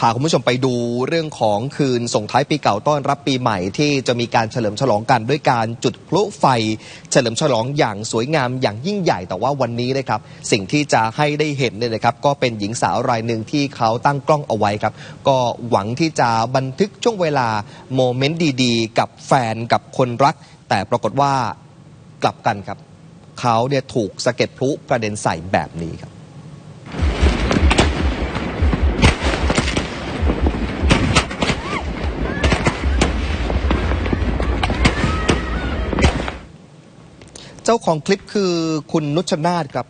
พาคุณผู้ชมไปดูเรื่องของคืนส่งท้ายปีเก่าต้อนรับปีใหม่ ที่จะมีการเฉลิมฉลองกันด้วยการจุดพลุไฟ เฉลิมฉลองอย่างสวยงามอย่างยิ่งใหญ่แต่ว่าวันนี้นะครับ สิ่งที่จะให้ได้เห็นเนี่ยนะครับ ก็เป็นหญิงสาวรายหนึ่งที่เขาตั้งกล้องเอาไว้ครับ ก็หวังที่จะบันทึกช่วงเวลาโมเมนต์ดีๆ กับแฟนกับคนรัก แต่ปรากฏว่ากลับกันครับ เขาเนี่ยถูกสะเก็ดพลุกระเด็นใส่แบบนี้ครับ เจ้าของคลิปคือคุณนุชนาธครับ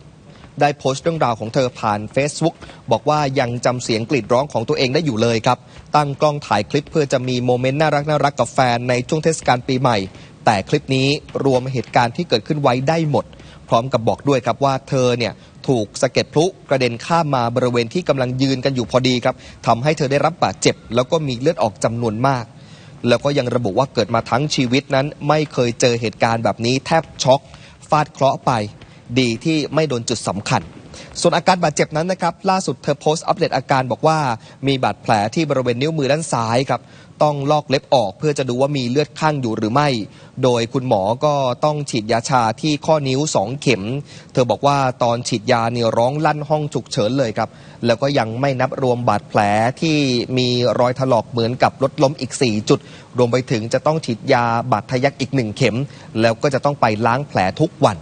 ได้โพสต์เรื่องราวของเธอผ่าน Facebook บอกว่ายังจำเสียงกรีดร้องของตัวเองได้อยู่เลยครับ ตั้งกล้องถ่ายคลิปเพื่อจะมีโมเมนต์น่ารักน่ารักกับแฟนในช่วงเทศกาลปีใหม่ แต่คลิปนี้รวมเหตุการณ์ที่เกิดขึ้นไว้ได้หมด พร้อมกับบอกด้วยครับว่าเธอเนี่ยถูกสะเก็ดพลุกระเด็นข้ามมาบริเวณที่กำลังยืนกันอยู่พอดีครับทำให้เธอได้รับบาดเจ็บ แล้วก็มีเลือดออกจำนวนมากแล้วก็ยังระบุว่าเกิดมาทั้งชีวิตนั้นไม่เคยเจอเหตุการณ์แบบนี้แทบช็อก ฟาดเคราะห์ไป ดีที่ไม่โดนจุดสำคัญ ส่วนอาการบาดเจ็บนั้นนะครับล่าสุดเธอโพสต์อัปเดตอาการบอกว่ามีบาดแผลที่บริเวณนิ้วมือด้านซ้ายครับต้องลอกเล็บออกเพื่อจะดูว่ามีเลือดข้างอยู่หรือไม่ โดยคุณหมอก็ต้องฉีดยาชาที่ข้อนิ้ว 2 เข็ม เธอบอกว่าตอนฉีดยาเนี่ยร้องลั่นห้องฉุกเฉินเลยครับ แล้วก็ยังไม่นับรวมบาดแผลที่มีรอยถลอกเหมือนกับรถล้มอีก 4 จุด รวมไปถึงจะต้องฉีดยาบาดทะยักอีกหนึ่งเข็ม แล้วก็จะต้องไปล้างแผลทุกวัน